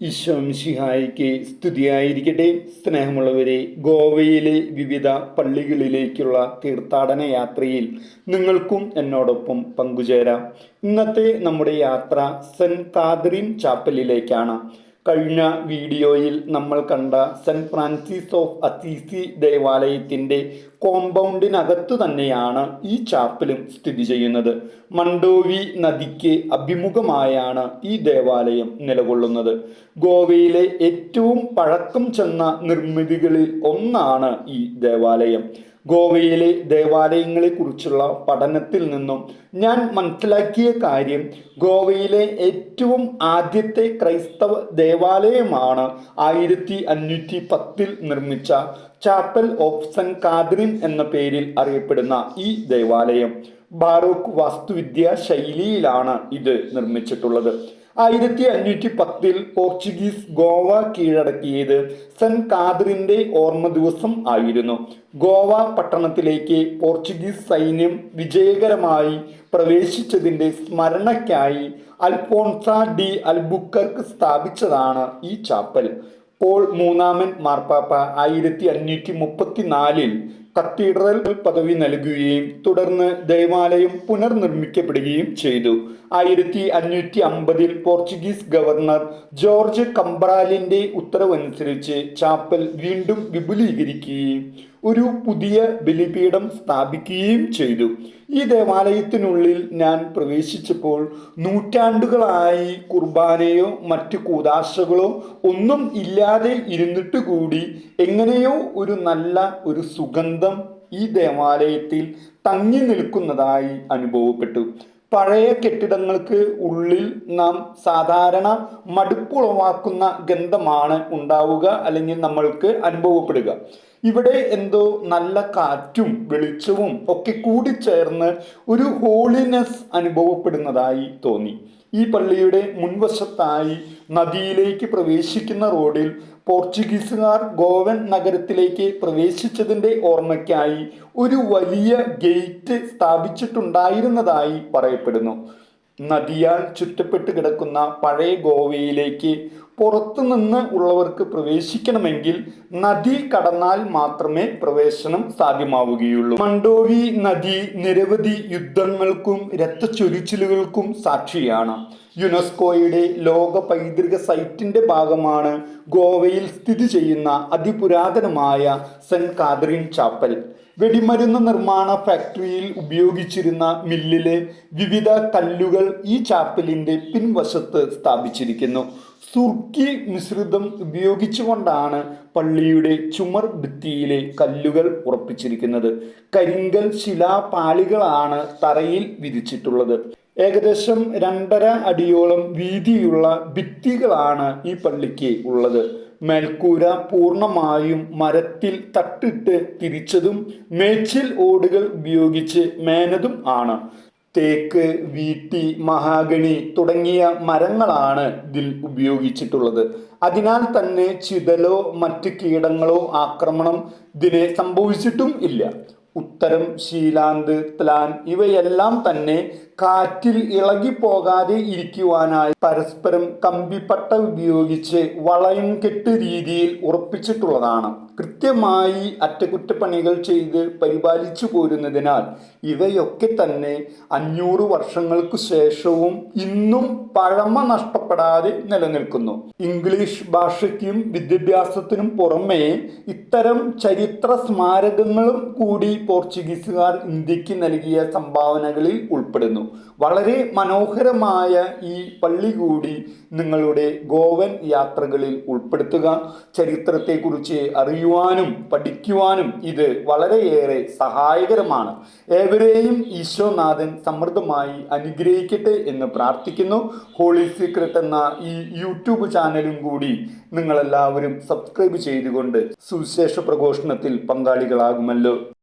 ഈശോംഷിഹായിക്ക് സ്തുതിയായിരിക്കട്ടെ. സ്നേഹമുള്ളവരെ ഗോവയിലെ വിവിധ പള്ളികളിലേക്കുള്ള തീർത്ഥാടന യാത്രയിൽ നിങ്ങൾക്കും എന്നോടൊപ്പം പങ്കുചേരാം. ഇന്നത്തെ നമ്മുടെ യാത്ര സെന്റ് കാതറിൻ ചാപ്പലിലേക്കാണ്. കഴിഞ്ഞ വീഡിയോയിൽ നമ്മൾ കണ്ട സെന്റ് ഫ്രാൻസിസ് ഓഫ് അസീസി ദേവാലയത്തിന്റെ കോമ്പൗണ്ടിനകത്തു തന്നെയാണ് ഈ ചാപ്പലും സ്ഥിതി ചെയ്യുന്നത്. മണ്ടോവി നദിക്ക് അഭിമുഖമായാണ് ഈ ദേവാലയം നിലകൊള്ളുന്നത്. ഗോവയിലെ ഏറ്റവും പഴക്കം ചെന്ന നിർമ്മിതികളിൽ ഒന്നാണ് ഈ ദേവാലയം. ഗോവയിലെ ദേവാലയങ്ങളെക്കുറിച്ചുള്ള പഠനത്തിൽ നിന്നും ഞാൻ മനസ്സിലാക്കിയ കാര്യം ഗോവയിലെ ഏറ്റവും ആദ്യത്തെ ക്രൈസ്തവ ദേവാലയമാണ് ആയിരത്തി അഞ്ഞൂറ്റി പത്തിൽ നിർമ്മിച്ച ചാപ്പൽ ഓഫ് സെൻ കാദ്രിൻ എന്ന പേരിൽ അറിയപ്പെടുന്ന ഈ ദേവാലയം ബാറോക്ക് വാസ്തുവിദ്യാ ശൈലിയിലാണ് ഇത് നിർമ്മിച്ചിട്ടുള്ളത്. ആയിരത്തി അഞ്ഞൂറ്റി പത്തിൽ പോർച്ചുഗീസ് ഗോവ കീഴടക്കിയത് സെന്റ് കാദറിന്റെ ഓർമ്മ ദിവസം ആയിരുന്നു. ഗോവ പട്ടണത്തിലേക്ക് പോർച്ചുഗീസ് സൈന്യം വിജയകരമായി പ്രവേശിച്ചതിന്റെ സ്മരണയ്ക്കായി അൽഫോൺസ ഡി അൽബുക്കർക്ക് സ്ഥാപിച്ചതാണ് ഈ ചാപ്പൽ. പോൾ മൂന്നാമൻ മാർപ്പാപ്പ ആയിരത്തി അഞ്ഞൂറ്റി മുപ്പത്തിനാലിൽ കത്തീഡ്രൽ പദവി നൽകുകയും തുടർന്ന് ദേവാലയം പുനർനിർമ്മിക്കപ്പെടുകയും ചെയ്തു. ആയിരത്തി അഞ്ഞൂറ്റി അമ്പതിൽ പോർച്ചുഗീസ് ഗവർണർ ജോർജ് കംബ്രാലിന്റെ ഉത്തരവനുസരിച്ച് ചാപ്പൽ വീണ്ടും വിപുലീകരിക്കുകയും ഒരു പുതിയ ബലിപീഠം സ്ഥാപിക്കുകയും ചെയ്തു. ഈ ദേവാലയത്തിനുള്ളിൽ ഞാൻ പ്രവേശിച്ചപ്പോൾ നൂറ്റാണ്ടുകളായി കുർബാനയോ മറ്റു കൂതാശകളോ ഒന്നും ഇല്ലാതെ ഇരുന്നിട്ട് കൂടി എങ്ങനെയോ ഒരു നല്ല ഒരു സുഗന്ധം ഈ ദേവാലയത്തിൽ തങ്ങി നിൽക്കുന്നതായി അനുഭവപ്പെട്ടു. പഴയ കെട്ടിടങ്ങൾക്ക് ഉള്ളിൽ നാം സാധാരണ മടുപ്പുളവാക്കുന്ന ഗന്ധമാണ് ഉണ്ടാവുക അല്ലെങ്കിൽ നമ്മൾക്ക് അനുഭവപ്പെടുക. ഇവിടെ എന്തോ നല്ല കാറ്റും വെളിച്ചവും ഒക്കെ കൂടി ചേർന്ന് ഒരു ഹോളിനെസ് അനുഭവപ്പെടുന്നതായി തോന്നി. ഈ പള്ളിയുടെ മുൻവശത്തായി നദിയിലേക്ക് പ്രവേശിക്കുന്ന റോഡിൽ പോർച്ചുഗീസുകാർ ഗോവൻ നഗരത്തിലേക്ക് പ്രവേശിച്ചതിന്റെ ഓർമ്മയ്ക്കായി ഒരു വലിയ ഗേറ്റ് സ്ഥാപിച്ചിട്ടുണ്ടായിരുന്നതായി പറയപ്പെടുന്നു. നദിയാൽ ചുറ്റപ്പെട്ട് കിടക്കുന്ന പഴയ ഗോവയിലേക്ക് പുറത്തുനിന്ന് ഉള്ളവർക്ക് പ്രവേശിക്കണമെങ്കിൽ നദി കടന്നാൽ മാത്രമേ പ്രവേശനം സാധ്യമാവുകയുള്ളൂ. മണ്ടോവി നദി നിരവധി യുദ്ധങ്ങൾക്കും രക്തച്ചൊരിച്ചിലുകൾക്കും സാക്ഷിയാണ്. യുനെസ്കോയുടെ ലോക പൈതൃക സൈറ്റിന്റെ ഭാഗമാണ് ഗോവയിൽ സ്ഥിതി ചെയ്യുന്ന അതിപുരാതനമായ സെന്റ് കാതറിൻ ചാപ്പൽ. വെടിമരുന്ന് നിർമ്മാണ ഫാക്ടറിയിൽ ഉപയോഗിച്ചിരുന്ന മില്ലിലെ വിവിധ കല്ലുകൾ ഈ ചാപ്പലിന്റെ പിൻവശത്ത് സ്ഥാപിച്ചിരിക്കുന്നു. സുർക്കി മിശ്രിതം ഉപയോഗിച്ചുകൊണ്ടാണ് പള്ളിയുടെ ചുമർ ഭിത്തിയിലെ കല്ലുകൾ ഉറപ്പിച്ചിരിക്കുന്നത്. കരിങ്കൽ ശിലാപാളികളാണ് തറയിൽ വിരിച്ചിട്ടുള്ളത്. ഏകദേശം രണ്ടര അടിയോളം വീതിയുള്ള ഭിത്തികളാണ് ഈ പള്ളിക്ക് ഉള്ളത്. മേൽക്കൂര പൂർണമായും മരത്തിൽ തട്ടിട്ട് തിരിച്ചതും മേച്ചിൽ ഓടുകൾ ഉപയോഗിച്ച് മേനതും ആണ്. തേക്ക് വീട്ടി മഹാഗണി തുടങ്ങിയ മരങ്ങളാണ് ഇതിൽ ഉപയോഗിച്ചിട്ടുള്ളത്. അതിനാൽ തന്നെ ചിതലോ മറ്റ് കീടങ്ങളോ ആക്രമണം ഇതിനെ സംഭവിച്ചിട്ടും ഇല്ല. ഉത്തരം ശീലാന്ത് ത്ലാൻ ഇവയെല്ലാം തന്നെ കാറ്റിൽ ഇളകിപ്പോകാതെ ഇരിക്കുവാനായി പരസ്പരം കമ്പിപ്പട്ട ഉപയോഗിച്ച് വളയം കെട്ട് രീതിയിൽ ഉറപ്പിച്ചിട്ടുള്ളതാണ്. കൃത്യമായി അറ്റകുറ്റപ്പണികൾ ചെയ്ത് പരിപാലിച്ചു പോരുന്നതിനാൽ ഇവയൊക്കെ തന്നെ അഞ്ഞൂറ് വർഷങ്ങൾക്ക് ശേഷവും ഇന്നും പഴമ നഷ്ടപ്പെടാതെ നിലനിൽക്കുന്നു. ഇംഗ്ലീഷ് ഭാഷയ്ക്കും വിദ്യാഭ്യാസത്തിനും പുറമെ ഇത്തരം ചരിത്ര സ്മാരകങ്ങളും കൂടി പോർച്ചുഗീസുകാർ ഇന്ത്യയ്ക്ക് നൽകിയ സംഭാവനകളിൽ ഉൾപ്പെടുന്നു. വളരെ മനോഹരമായ ഈ പള്ളി കൂടി നിങ്ങളുടെ ഗോവൻ യാത്രകളിൽ ഉൾപ്പെടുത്തുക. ചരിത്രത്തെക്കുറിച്ച് അറിയുവാനും പഠിക്കുവാനും ഇത് വളരെയേറെ സഹായകരമാണ്. ഏവരെയും ഈശോനാഥൻ സമൃദ്ധമായി അനുഗ്രഹിക്കട്ടെ എന്ന് പ്രാർത്ഥിക്കുന്നു. ഹോളി സീക്രട്ട് എന്ന ഈ യൂട്യൂബ് ചാനലും കൂടി നിങ്ങളെല്ലാവരും സബ്സ്ക്രൈബ് ചെയ്തുകൊണ്ട് സുവിശേഷ പ്രഘോഷണത്തിൽ പങ്കാളികളാകുമല്ലോ.